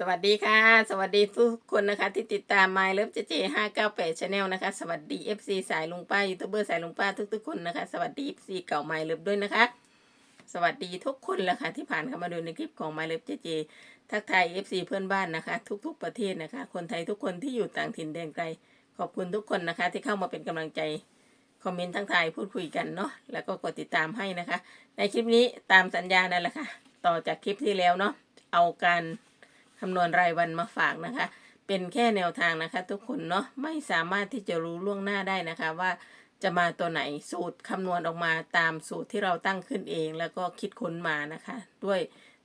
สวัสดีค่ะ สวัสดีทุกคนนะคะที่ติดตาม My Love เจเจห้าเก้าแปดชาแนลนะคะ สวัสดี FC สายลุงป้ายูทูบเบอร์สายลุงป้าทุกๆคนนะคะ สวัสดี FC เก่า My Love ด้วยนะคะ สวัสดีทุกคนแล้วค่ะที่ผ่านเข้ามาดูในคลิปของ My Love เจเจทักทาย FC เพื่อนบ้านนะคะ ทุกๆประเทศนะคะ คนไทยทุกคนที่อยู่ต่างถิ่นแดนไกล ขอบคุณทุกคนนะคะ ที่เข้ามาเป็นกำลังใจคอมเมนต์ทั้งทายพูดคุยกันเนาะแล้วก็กดติดตามให้นะคะ ในคลิปนี้ตามสัญญานั่นแหละค่ะ ต่อจากคลิปที่แล้วเนาะเอาการ คำนวณรายวันมาฝากนะคะ เป็นแค่แนวทางนะคะ ทุกคนเนาะไม่สามารถที่จะรู้ล่วงหน้าได้นะคะว่าจะมาตัวไหนสูตรคำนวณออกมาตามสูตรที่เราตั้งขึ้นเอง แล้วก็คิดค้นมานะคะ ด้วย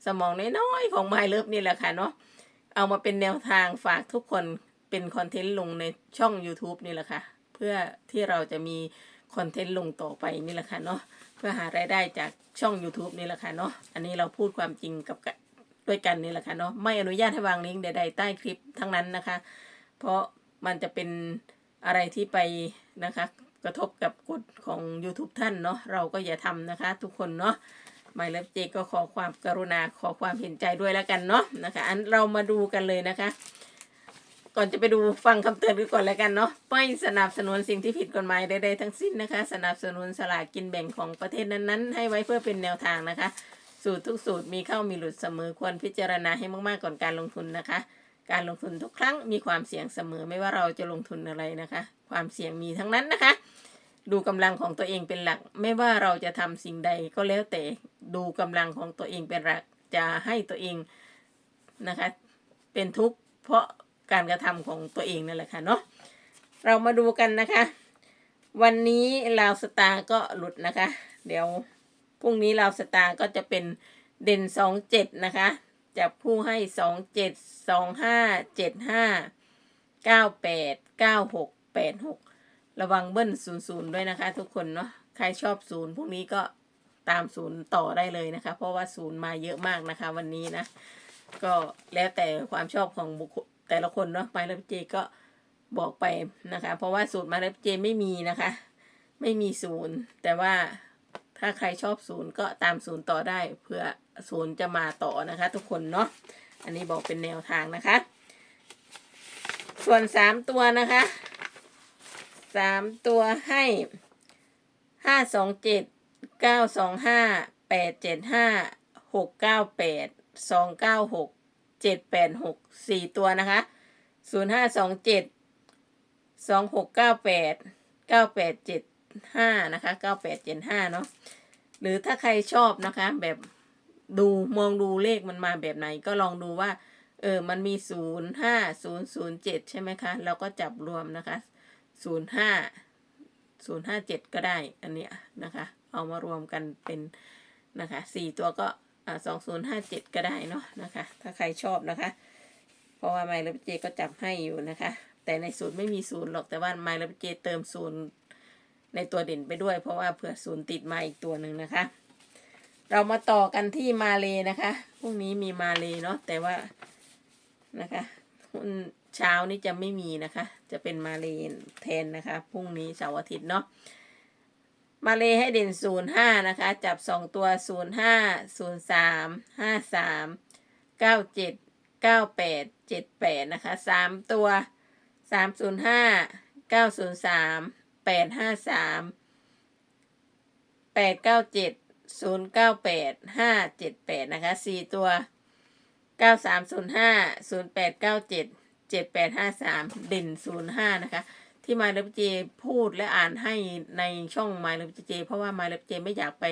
สมองน้อยๆของไมเลิฟนี่แหละค่ะเนาะเอามาเป็นแนวทางฝากทุกคนเป็นคอนเทนต์ลงในช่อง YouTube นี่แหละค่ะ เพื่อที่เราจะมีคอนเทนต์ลงต่อไปนี่แหละค่ะเนาะเพื่อหารายได้จากช่อง YouTube นี่แหละค่ะเนาะอันนี้เราพูดความจริงกับ ด้วยกันนี่แหละค่ะเนาะไม่อนุญาตให้วางลิงก์ใดๆใต้คลิปทั้งนั้นนะคะ เพราะมันจะเป็นอะไรที่ไปนะคะ กระทบกับกฎของ YouTube ท่านเนาะเราก็อย่าทำนะคะ ทุกคนเนาะไมเลิฟเจก็ขอความกรุณาขอความเห็นใจด้วยแล้วกันเนาะนะคะอันเรามาดูกันเลยนะคะ ก่อนจะไปดูฟังคำเตือนกันก่อนแล้วกันเนาะไม่สนับสนุนสิ่งที่ผิดกฎหมายใดๆทั้งสิ้นนะคะ สนับสนุนสลากกินแบ่งของประเทศนั้นๆ ให้ไว้เพื่อเป็นแนวทางนะคะ สูตรทุกสูตรมีเข้ามีหลุดเสมอควรพิจารณาให้มากๆก่อนการลงทุนนะคะ การลงทุนทุกครั้งมีความเสี่ยงเสมอไม่ว่าเราจะลงทุนอะไรนะคะ ความเสี่ยงมีทั้งนั้นนะคะ ดูกำลังของตัวเองเป็นหลัก ไม่ว่าเราจะทำสิ่งใดก็แล้วแต่ดูกำลังของตัวเองเป็นหลักจะให้ตัวเองนะคะ เป็นทุกข์เพราะการกระทำของตัวเองนั่นแหละค่ะเนาะเรามาดูกันนะคะ วันนี้ลาวสตาร์ก็หลุดนะคะ เดี๋ยว พรุ่งนี้ลาวสตาร์ก็จะเป็นเด่นสองเจ็ดนะคะจับผู้ให้สองเจ็ดสองห้าเจ็ดห้าเก้าแปดเก้าหกแปดหกระวังเบิ้ลศูนย์ศูนย์ด้วยนะคะ ทุกคนเนาะใครชอบศูนย์พวกนี้ก็ตามศูนย์ต่อได้เลยนะคะ เพราะว่าศูนย์มาเยอะมากนะคะ วันนี้นะ ก็แล้วแต่ความชอบของบุคคลแต่ละคนเนาะไมล์เลฟเจก็บอกไปนะคะ เพราะว่าสูตรไมล์เลฟเจไม่มีนะคะ ไม่มีศูนย์แต่ว่า ถ้าใครชอบศูนย์ก็ตามศูนย์ต่อได้เพื่อศูนย์จะมาต่อนะคะ ทุกคนเนาะอันนี้บอกเป็นแนวทางนะคะ ส่วนสามตัวนะคะสามตัวให้ห้าสองเจ็ดเก้าสองห้าแปดเจ็ดห้าหกเก้าแปดสองเก้าหกเจ็ดแปดหกสี่ตัวนะคะศูนย์ห้าสองเจ็ดสองหกเก้าแปดเก้าแปดเจ็ด ห้านะคะเก้าแปดเจ็ดห้าเนาะหรือถ้าใครชอบนะคะ แบบดูมองดูเลขมันมาแบบไหนก็ลองดูว่า เออมันมีศูนย์ห้าศูนย์ศูนย์เจ็ดใช่ไหมคะ เราก็จับรวมนะคะศูนย์ห้าศูนย์ห้าเจ็ดก็ได้อันเนี้ยนะคะ เอามารวมกันเป็นนะคะสี่ตัวก็สองศูนย์ห้าเจ็ดก็ได้เนาะนะคะ ถ้าใครชอบนะคะ เพราะว่าไมล์เลเจก็จับให้อยู่นะคะ แต่ในสูตรไม่มีศูนย์หรอกแต่ว่าไมล์เลเจเติมศูนย์ ในตัวเด่นไปด้วย เพราะว่าเผื่อศูนย์ติดมาอีกตัวหนึ่งนะคะ เรามาต่อกันที่มาเลยนะคะพรุ่งนี้มีมาเลยเนาะแต่ว่านะคะคุณเช้านี้จะไม่มีนะคะ จะเป็นมาเลแทนนะคะพรุ่งนี้เสาร์อาทิตย์เนาะมาเลยให้เด่น 05 นะคะ จับ 2 ตัว 05 03 53 97 98 78 นะคะ 3 ตัว 305 903 แปดห้าสามแปดเก้าเจ็ดศูนย์เก้าแปดห้าเจ็ดแปดนะคะสี่ตัวเก้าสามศูนย์ห้าศูนย์แปดเก้าเจ็ดเจ็ดแปดห้าสามเด่นศูนย์ห้านะคะ ที่มาเลฟเจพูดและอ่านให้ในช่องมาเลฟเจ เพราะว่ามาเลฟเจไม่อยากไป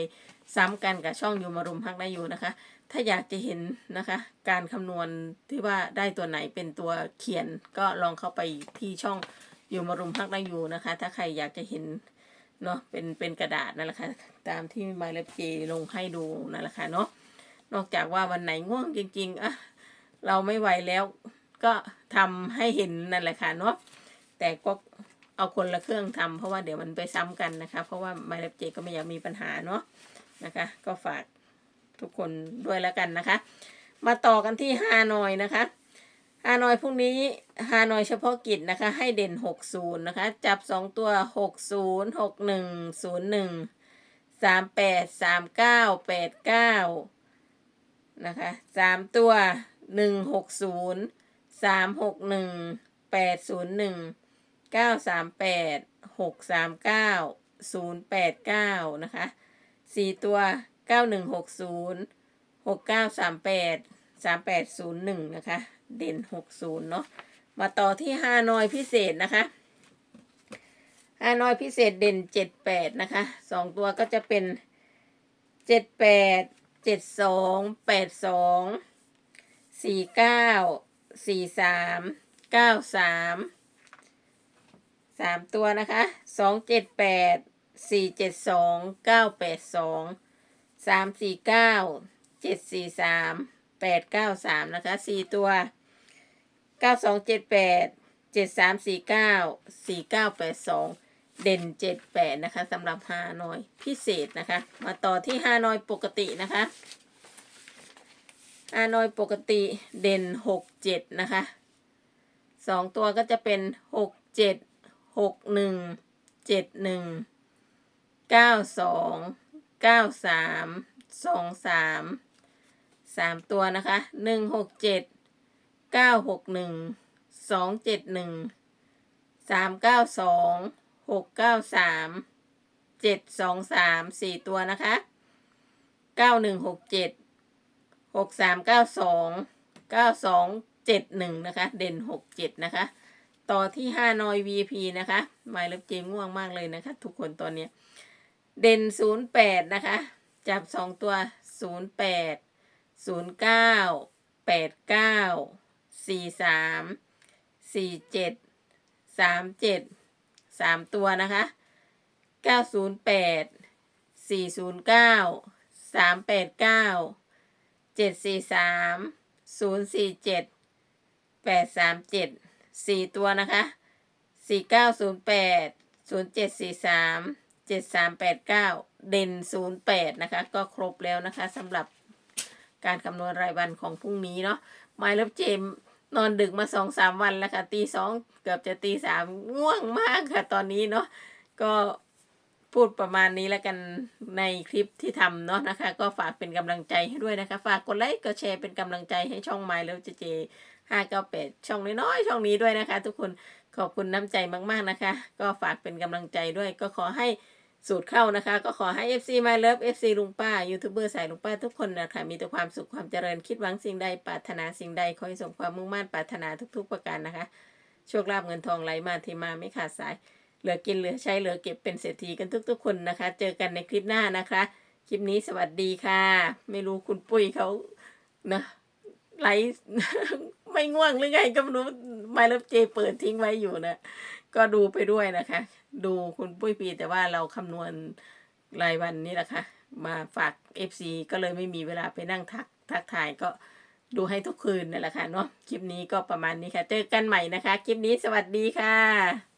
ซ้ำกันกับช่องยูมารุมฮักได้อยู่นะคะ ถ้าอยากจะเห็นนะคะ การคำนวณที่ว่าได้ตัวไหนเป็นตัวเขียนก็ลองเข้าไปที่ช่อง อยู่มารุมฮักได้อยู่นะคะ ถ้าใครอยากจะเห็นเนาะเป็นเป็นกระดาษนั่นแหละค่ะตามที่มาเลฟเจลงให้ดูนั่นแหละค่ะเนาะนอกจากว่าวันไหนง่วงจริงๆอะเราไม่ไหวแล้วก็ทำให้เห็นนั่นแหละค่ะเนาะแต่ก็เอาคนละเครื่องทำเพราะว่าเดี๋ยวมันไปซ้ำกันนะคะ เพราะว่ามาเลฟเจก็ไม่อยากมีปัญหาเนาะนะคะ ก็ฝากทุกคนด้วยแล้วกันนะคะ มาต่อกันที่ฮานอยนะคะ ฮานอยพรุ่งนี้ฮานอยเฉพาะกิจนะคะ ให้เด่นหกศูนย์นะคะ จับสองตัวหกศูนย์หกหนึ่งศูนย์หนึ่งสามแปดสามเก้าแปดเก้านะคะสามตัวหนึ่งหกศูนย์สามหกหนึ่งแปดศูนย์หนึ่งเก้าสามแปดหกสามเก้าศูนย์แปดเก้านะคะสี่ตัวเก้าหนึ่งหกศูนย์หกเก้าสามแปดสามแปดศูนย์หนึ่งนะคะ เด่นหกศูนย์เนาะมาต่อที่ฮานอยพิเศษนะคะฮานอยพิเศษเด่นเจ็ดแปดนะคะสองตัวก็จะเป็นเจ็ดแปดเจ็ดสองแปดสองสี่เก้าสี่สามเก้าสามสามตัวนะคะสองเจ็ดแปดสี่เจ็ดสองเก้าแปดสองสามสี่เก้าเจ็ดสี่สามแปดเก้าสามนะคะสี่ตัว เก้าสองเจ็ดแปดเจ็ดสามสี่เก้าสี่เก้าแปดสองเด่นเจ็ดแปดนะคะสำหรับฮานอยพิเศษนะคะ มาต่อที่ฮานอยปกตินะคะฮานอยปกติเด่นหกเจ็ดนะคะสองตัวก็จะเป็นหกเจ็ดหกหนึ่งเจ็ดหนึ่งเก้าสองเก้าสามสองสามสามตัวนะคะหนึ่งหกเจ็ด เก้าหกหนึ่งสองเจ็ดหนึ่งสามเก้าสองหกเก้าสามเจ็ดสองสามสี่ตัวนะคะเก้าหนึ่งหกเจ็ดหกสามเก้าสองเก้าสองเจ็ดหนึ่งนะคะ เด่นหกเจ็ดนะคะ ต่อที่ห้านอย VP นะคะหมายเลขเจง่วงมากเลยนะคะ ทุกคนตอนนี้เด่นศูนย์แปดนะคะ จับสองตัวศูนย์แปดศูนย์เก้าแปดเก้า สี่สามสี่เจ็ดสามเจ็ดสามตัวนะคะเก้าศูนย์แปดสี่ศูนย์เก้าสามแปดเก้าเจ็ดสี่สามศูนย์สี่เจ็ดแปดสามเจ็ดสี่ตัวนะคะสี่เก้าศูนย์แปดศูนย์เจ็ดสี่สามเจ็ดสามแปดเก้าเด่นศูนย์แปดนะคะ ก็ครบแล้วนะคะสำหรับการคำนวณรายวันของพรุ่งนี้เนาะไมล์ลบเจม นอนดึกมาสองสามวันแล้วค่ะตีสองเกือบจะตีสามง่วงมากค่ะ ตอนนี้เนาะก็พูดประมาณนี้แล้วกันในคลิปที่ทำเนาะนะคะ ก็ฝากเป็นกำลังใจให้ด้วยนะคะ ฝากกดไลค์กดแชร์เป็นกำลังใจให้ช่องไมล์แล้วเจเจห้าเก้าแปดช่องน้อยๆช่องนี้ด้วยนะคะ ทุกคนขอบคุณน้ำใจมากๆนะคะ ก็ฝากเป็นกำลังใจด้วยก็ขอให้ สูตรเข้านะคะ ก็ขอให้ FC My Love FC ลุงป้า ยูทูบเบอร์สายลุงป้าทุกคนนะคะ มีแต่ความสุขความเจริญคิดหวังสิ่งใดปรารถนาสิ่งใด ขอให้สมความมุ่งมั่นปรารถนาทุก ๆ ประการนะคะ โชคลาภเงินทองไหลมาเทมาไม่ขาดสาย เหลือกินเหลือใช้เหลือเก็บเป็นเศรษฐีกันทุก ๆ คนนะคะ เจอกันในคลิปหน้านะคะ คลิปนี้สวัสดีค่ะ ไม่รู้คุณปุ้ยเขานะไลฟ์ไม่ง่วงหรือไงก็ไม่รู้ไมล์เลฟเจเปิดทิ้งไว้อยู่นะ ก็ดูไปด้วยนะคะ ดูคุณปุ้ยปีแต่ว่าเราคำนวณรายวันนี่แหละค่ะ มาฝาก FC ก็เลยไม่มีเวลาไปนั่งทักทักทายก็ดูให้ทุกคืนนั่นแหละค่ะเนาะคลิปนี้ก็ประมาณนี้ค่ะ เจอกันใหม่นะคะ คลิปนี้สวัสดีค่ะ